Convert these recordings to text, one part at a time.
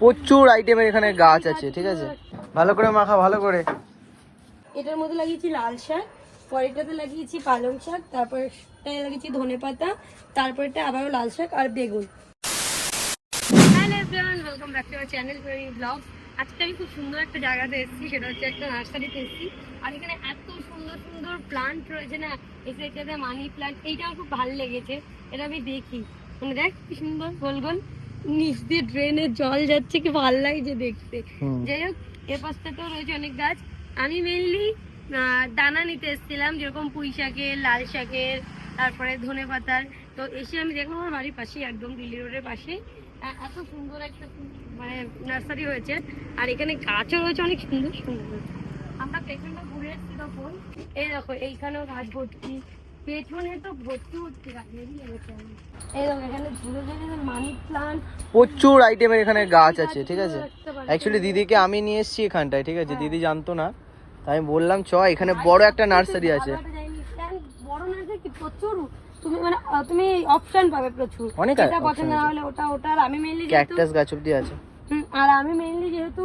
প্রচুর আইটেমের এখানে গাছ আছে ঠিক আছে? ভালো করে মাখা ভালো করে। এটার মধ্যে লাগিয়েছি লাল শাক পরেরটাতে লাগিয়েছি পালং শাক তারপরটায় লাগিয়েছি ধনে পাতা তারপরটা আবারও লাল শাক আর বেগুন। Welcome back to our channel fairy blog আজকে আমি খুব সুন্দর একটা জায়গাতে এসেছি সেটা হচ্ছে একটা নার্সারিতে এসেছি। আর এখানে এত সুন্দর সুন্দর প্লান্ট রয়েছে না এখানে মানি প্লান্ট এইটা আমার খুব ভালো লেগেছে এটা আমি দেখি। মানে দেখ কি সুন্দর গোল গোল নিচ দিয়ে ড্রেনের জল যাচ্ছে কি ভালো লাগছে দেখতে। যাই হোক এ পাশটাতেও রয়েছে অনেক গাছ। আমি মেনলি দানা নিতে এসেছিলাম যেরকম পুঁই শাকের লাল শাকের তারপরে ধনে পাতার। তো এসে আমি দেখলাম আমার বাড়ির পাশেই একদম দিল্লি রোডের পাশে এত সুন্দর একটা মানে নার্সারি হয়েছে। আর এখানে গাছও রয়েছে অনেক সুন্দর সুন্দর। আমরা পেছনটা ঘুরে এসেছি তখন। এই দেখো এইখানেও গাছ ভর্তি। পেছনে তো ভর্তি ভর্তি গাছ বেরিয়ে গেছে আমি। এই দেখো এখানে ঝুলে ঝুলে মানি প্লান্ট প্রচুর আইটেমের এখানে গাছ আছে ঠিক আছে? অ্যাকচুয়ালি দিদিকে আমি নিয়ে এসেছি এখানটায় ঠিক আছে? দিদি জানতো না তাই আমি বললাম চ এখানে বড় একটা নার্সারি আছে। বড় নার্সারি প্রচুর? তুমি মানে তুমি অপশন পাবে প্রচুর। অনেক এটা পছন্দ না হলে ওটা ওটা আমি মেইনলি ক্যাকটাস গাছ অব্দি আছে। আর আমি মেইনলি যেহেতু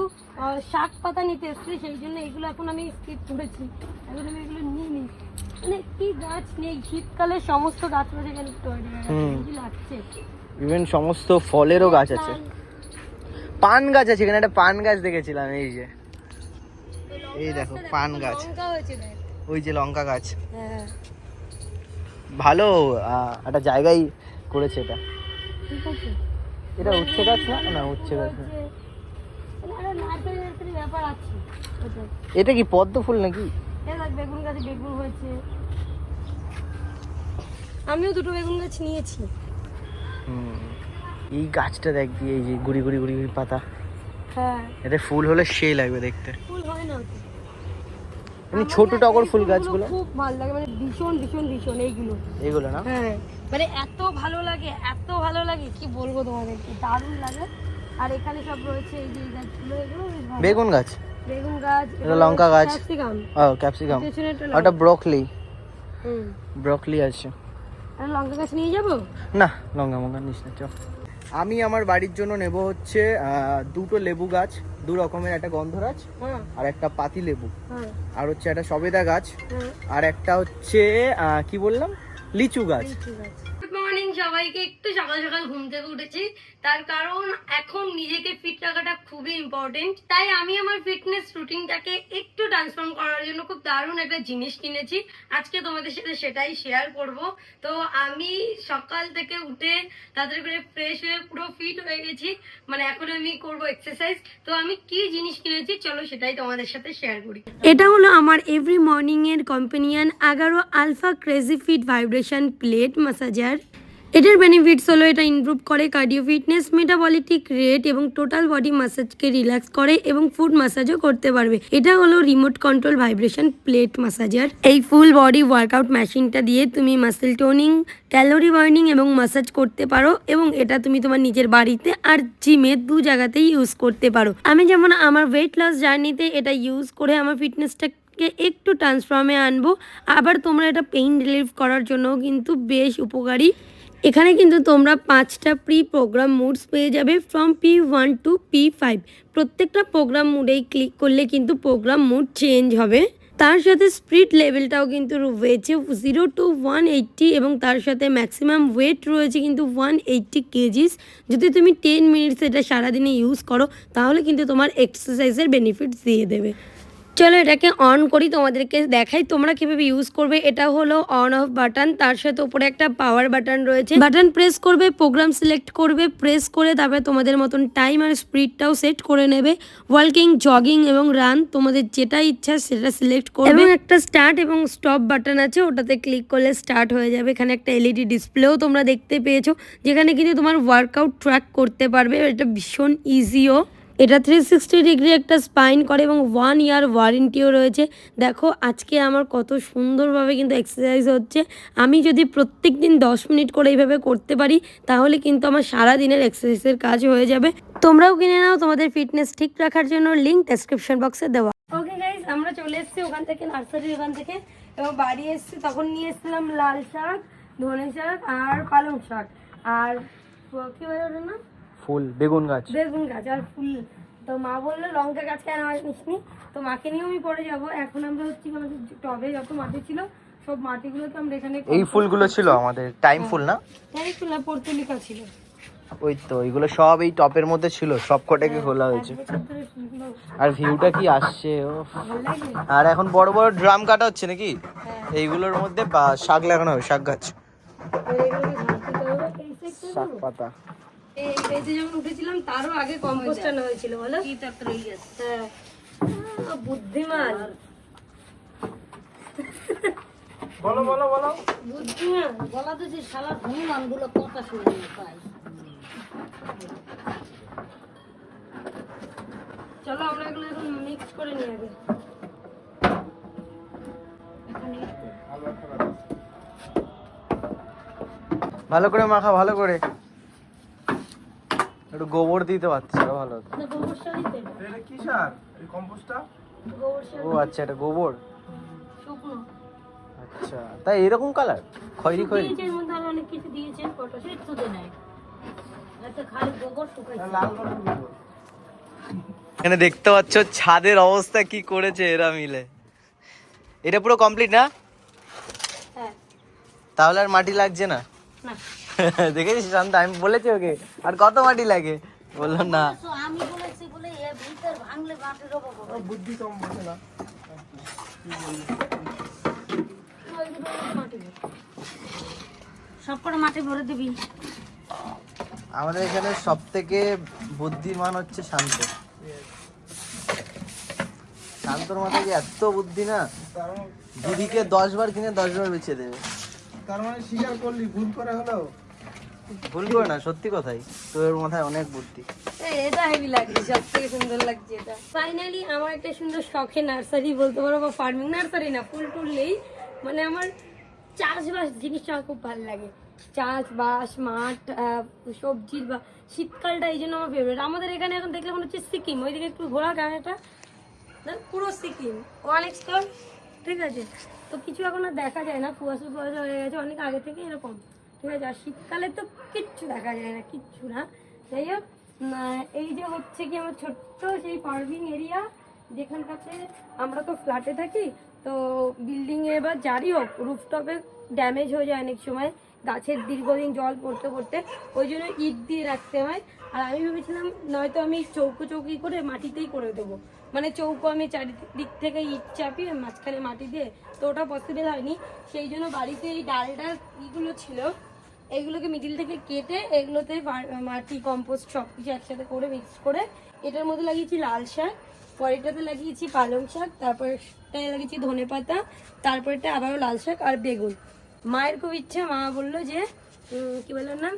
শাক পাতা নিতে এসেছি সেই জন্য এগুলো এখন আমি স্কিপ করেছি। এখন আমি এগুলো নিয়ে নিই কি গাছ নেই শীতকালে সমস্ত গাছ এখানে টয়লেট লাগছে। ইভেন সমস্ত ফলেরও গাছ আছে। পান। গাছ আছে এখানে একটা পান গাছ দেখেছিলাম এই যে। এই দেখো পান গাছ। ওই যে লঙ্কা গাছ। হ্যাঁ। ভালো একটা জায়গায় করেছে এটা। ঠিক আছে। এটা উচ্ছে গাছ না? না উচ্ছে গাছ না। এটা কি পদ্ম ফুল নাকি? বেগুন গাছে বেগুন হয়েছে। আমিও দুটো বেগুন গাছ নিয়েছি। এই গাছটা দেখ দিয়ে এই যে গুড়ি গুড়ি গুড়ি গুড়ি পাতা। হ্যাঁ। এটা ফুল হলে সেই লাগবে দেখতে। ফুল হয় না আমার ছোট টগর ফুল গাছগুলো? খুব ভালো লাগে মানে ভীষণ ভীষণ ভীষণ এইগুলো। এগুলো না? হ্যাঁ মানে এত ভালো লাগে এত ভালো লাগে কি বলব তোমাদেরকে? দারুণ লাগে। আর এখানে সব রয়েছে এই যে গাছগুলো এগুলো বেগুন গাছ? বেগুন গাছ এটা লঙ্কা গাছ। ক্যাপসিকাম। ও ক্যাপসিকাম। ওটা ব্রকলি। হুম। ব্রকলি আছে। লঙ্কা গাছ নিয়ে যাব? না লঙ্কা মঙ্কা নিস না চ। আমি আমার বাড়ির জন্য নেব হচ্ছে দুটো লেবু গাছ দু রকমের একটা গন্ধরাজ গাছ আর একটা পাতি লেবু। হ্যাঁ। আর হচ্ছে একটা সবেদা গাছ হ্যাঁ। আর একটা হচ্ছে কি বললাম? লিচু গাছ। সবাইকে একটু সকাল সকাল ঘুম থেকে উঠেছি। তার কারণ এখন নিজেকে ফিট রাখাটা খুবই ইম্পর্টেন্ট তাই আমি আমার ফিটনেস রুটিনটাকে একটু ট্রান্সফর্ম করার জন্য খুব দারুণ একটা জিনিস কিনেছি। আজকে তোমাদের সাথে সেটাই শেয়ার করব। তো আমি সকাল থেকে উঠে তাড়াতাড়ি করে ফ্রেশ হয়ে পুরো ফিট হয়ে গেছি। মানে এখন আমি করব এক্সারসাইজ তো আমি কি জিনিস কিনেছি চলো সেটাই তোমাদের সাথে শেয়ার করি। এটা হলো আমার এভরি মর্নিং এর কম্পেনিয়ান এগারো alpha crazy fit vibration plate massager এটার বেনিফিটস হলো এটা ইমপ্রুভ করে কার্ডিও ফিটনেস মেটাবলিটিক রেট এবং টোটাল বডি মাসাজকে রিল্যাক্স করে এবং ফুড মাসাজও করতে পারবে। এটা হলো remote control vibration plate massager এই ফুল বডি ওয়ার্কআউট মেশিনটা দিয়ে তুমি মাসেল টোনিং ক্যালোরি বার্নিং এবং মাসাজ করতে পারো এবং এটা তুমি তোমার নিজের বাড়িতে আর জিমে দু জায়গাতেই ইউজ করতে পারো। আমি যেমন আমার ওয়েট লস জার্নিতে এটা ইউজ করে আমার ফিটনেসটা কে একটু ট্রান্সফর্মে আনব, আবার তোমরা এটা পেইন রিলিফ করার জন্য কিন্তু বেশ উপকারী। এখানে কিন্তু তোমরা পাঁচটা প্রি প্রোগ্রাম মুডস পেয়ে যাবে from P one two P five প্রত্যেকটা প্রোগ্রাম মুডেই ক্লিক করলে কিন্তু প্রোগ্রাম মুড চেঞ্জ হবে। তার সাথে স্পিড লেভেলটাও কিন্তু রয়েছে জিরো টু ওয়ান এইট্টি এবং তার সাথে ম্যাক্সিমাম ওয়েট রয়েছে কিন্তু ওয়ান এইট্টি কেজিস। যদি তুমি টেন মিনিটস এটা সারাদিনে ইউজ করো, তাহলে কিন্তু তোমার এক্সারসাইজের বেনিফিটস দিয়ে দেবে। চলো এটাকে অন করি, তোমাদেরকে দেখাই তোমরা কীভাবে ইউজ করবে। এটা হলো অন অফ বাটন তার সাথে উপরে একটা পাওয়ার বাটন রয়েছে। বাটন প্রেস করবে প্রোগ্রাম সিলেক্ট করবে প্রেস করে তারপরে তোমাদের মতন টাইম আর স্পিডটাও সেট করে নেবে। ওয়ার্কিং জগিং এবং রান তোমাদের যেটা ইচ্ছা সেটা সিলেক্ট করবে। এবং একটা স্টার্ট এবং স্টপ বাটন আছে, ওটাতে ক্লিক করলে স্টার্ট হয়ে যাবে। এখানে একটা এলইডি ডিসপ্লেও তোমরা দেখতে পেয়েছ, যেখানে কিন্তু তোমার ওয়ার্কআউট ট্র্যাক করতে পারবে। এটা ভীষণ ইজিও এটা থ্রি সিক্সটি ডিগ্রি একটা স্পাইন করে এবং ওয়ান ইয়ার ওয়ারেন্টিও রয়েছে। দেখো, আজকে আমার কত সুন্দরভাবে কিন্তু এক্সারসাইজ হচ্ছে। আমি যদি প্রত্যেক দিন দশ মিনিট করে এইভাবে করতে পারি, তাহলে কিন্তু আমার সারা দিনের এক্সারসাইজের কাজ হয়ে যাবে। তোমরাও কিনে নাও, তোমাদের ফিটনেস ঠিক রাখার জন্য লিঙ্ক ডেসক্রিপশন বক্সে দেওয়া। ওকে গাইজ আমরা চলে এসেছি ওখান থেকে নার্সারির ওখান থেকে। এবং বাড়ি এসেছি, তখন নিয়ে এসেছিলাম লাল শাক, ধনে শাক আর পালং শাক। আর কি বলে ওটার নাম? ফুল বেগুন গাছ। বেগুন গাছ আর ফুল। তো মা বলল লঙ্কা গাছ কেন নিসনি? তো মাকে নিয়েও আমি পরে যাব। এখন আমরা হচ্ছে আমাদের টবে যত মাটি ছিল সব মাটিগুলোকে আমরা এখানে এই ফুলগুলো ছিল আমাদের টাইম ফুল না? তাই ফুল না পর্তুলিকা ছিল। ওই তো এগুলো সব এই টপের মধ্যে ছিল সব কটাকে খোলা হয়েছে। আর ভিউটা কি আসছে ও আর এখন বড় বড় ড্রাম কাটা হচ্ছে নাকি? হ্যাঁ। এইগুলোর মধ্যে শাক লাগানো হবে শাক গাছ। শাক পাতা। এই বেজে যখন উঠেছিলাম তারও আগে কম্পোস্ট আনা হয়েছিল বলো? কি হ্যাঁ। বুদ্ধিমান। বলো বলো বলো। বুদ্ধিমান। বলা তো যে শালা হনুমান কথা শুনে চলো আমরা এগুলো এখন মিক্স করে আগে। ভালো করে মাখা ভালো করে। গোবর দিতে পারছি আরও ভালো হতো। না গোবর সার দিতে এটা কি সার? এই কম্পোস্টটা? গোবর সার ও আচ্ছা এটা গোবর? শুকনো। আচ্ছা তাই এরকম কালার খয়েরি খয়েরি। এর মধ্যে আরও অনেক কিছু দিয়েছে পটাশ কিচ্ছু দে নাই। খালি গোবর শুকাইছে। লাল গোবর। এখানে দেখতে পাচ্ছ ছাদের অবস্থা কি করেছে এরা মিলে। এটা পুরো কমপ্লিট না? হ্যাঁ। তাহলে আর মাটি লাগছে না? না। দেখেছিস শান্ত? আমি বলেছি ওকে। আর কত মাটি লাগে? বলল না। আমি বলেছি বলে এ ভিতর ভাঙলে মাটির অভাব বুদ্ধি কম বোঝে না। ওই দুটো মাটি দিয়ে। সব করে মাটি ভরে দিবি। আমাদের এখানে সব থেকে বুদ্ধিমান হচ্ছে শান্ত। শান্তর মাথায় কি এত বুদ্ধি না? দিদিকে দশ বার কিনে দশ বার বেছে দেবে। তার মানে স্বীকার করলি ভুল করে হলো ভুল করে না, সত্যি কথাই। তোর মাথায় অনেক বুদ্ধি। এটা হেভি লাগছে সব থেকে সুন্দর লাগছে এটা। ফাইনালি আমার একটা সুন্দর শখে নার্সারি বলতে পারো বা ফার্মিং নার্সারি না, ফুল টুল নেই। মানে আমার চাষবাস জিনিসটা খুব ভালো লাগে। চাষবাস, মাঠ সবজির বা শীতকালটা এই জন্য আমার ফেভারিট আমাদের এখানে এখন দেখলে মনে হচ্ছে সিকিম, ওইদিকে একটু ঘোরা ক্যামেরাটা পুরো সিকিম। অনেক এক্সটর ঠিক আছে। তো কিছু এখন আর দেখা যায় না, কুয়াশা কুয়াশা হয়ে গেছে, অনেক আগে থেকে এরকম। ঠিক আছে শীতকালে তো কিচ্ছু দেখা যায় না, কিচ্ছু না। যাই হোক এই যে হচ্ছে কি আমার ছোট্ট সেই পার্কিং এরিয়া যেখানটাতে আমরা তো ফ্ল্যাটে থাকি, তো বিল্ডিং এ বা যারই হোক রুফটপে ড্যামেজ হয়ে যায় অনেক সময়। গাছের দীর্ঘদিন জল পড়তে পড়তে, ওই জন্য ইট দিয়ে রাখতে হয়। আর আমি ভেবেছিলাম নয়তো আমি চৌকো চৌকি করে মাটিতেই করে দেবো। মানে চৌকো আমি চারিদিক থেকে ইট চাপিয়ে মাঝখানে মাটি দিয়ে, তো ওটা পসিবল হয়নি। সেই জন্য বাড়িতে এই ডালটা ডাল ইগুলো ছিল, এগুলোকে মিডিল থেকে কেটে এগুলোতে মাটি কম্পোস্ট সব কিছু একসাথে করে মিক্স করে, এটার মধ্যে লাগিয়েছি লাল শাক, পরেরটাতে লাগিয়েছি পালং শাক, তারপরটায় লাগিয়েছি ধনে পাতা, তারপরটা আবারও লাল শাক আর বেগুন। মায়ের খুব ইচ্ছা, মা বলল যে কি বললাম না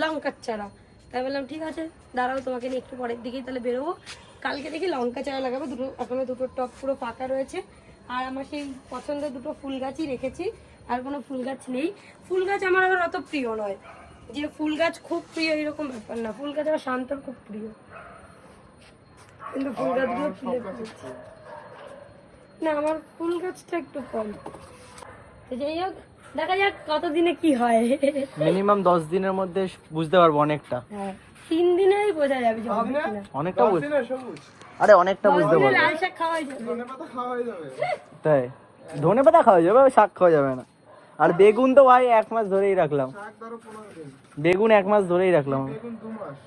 লঙ্কার চারা। তাই বললাম, ঠিক আছে, দাঁড়াও তোমাকে নিয়ে একটু পরের দিকেই তাহলে বেরোবো। কালকে দেখি লঙ্কা চারা লাগাবো দুটো এখনও দুটো টপ পুরো ফাঁকা রয়েছে। আর আমার সেই পছন্দের দুটো ফুল গাছই রেখেছি আর কোনো ফুল গাছ নেই। ফুল গাছ আমার আবার অত প্রিয় নয়। যে ফুল গাছ খুব প্রিয় এরকম ব্যাপার না। ফুল গাছ আমার শান্তর খুব প্রিয়। কিন্তু ফুল গাছগুলো ফুলে। না আমার ফুল গাছটা একটু কম। তো যাই হোক দেখা যাক কতদিনে কি হয়। মিনিমাম দশ দিনের মধ্যে বুঝতে পারব অনেকটা। হ্যাঁ। তিন দিনেই বোঝা যাবে যে হবে কিনা। অনেকটা বুঝতে বুঝ- আরে অনেকটা বুঝতে পারবে লাল শাক খাওয়াই যাবে। ধনে পাতা খাওয়া যাবে। তাই? ধনে পাতা খাওয়া যাবে শাক খাওয়া যাবে না। আর বেগুন তো ভাই এক মাস ধরেই রাখলাম। শাক ধরো পনেরো দিন। বেগুন এক মাস ধরেই রাখলাম। বেগুন দু মাস।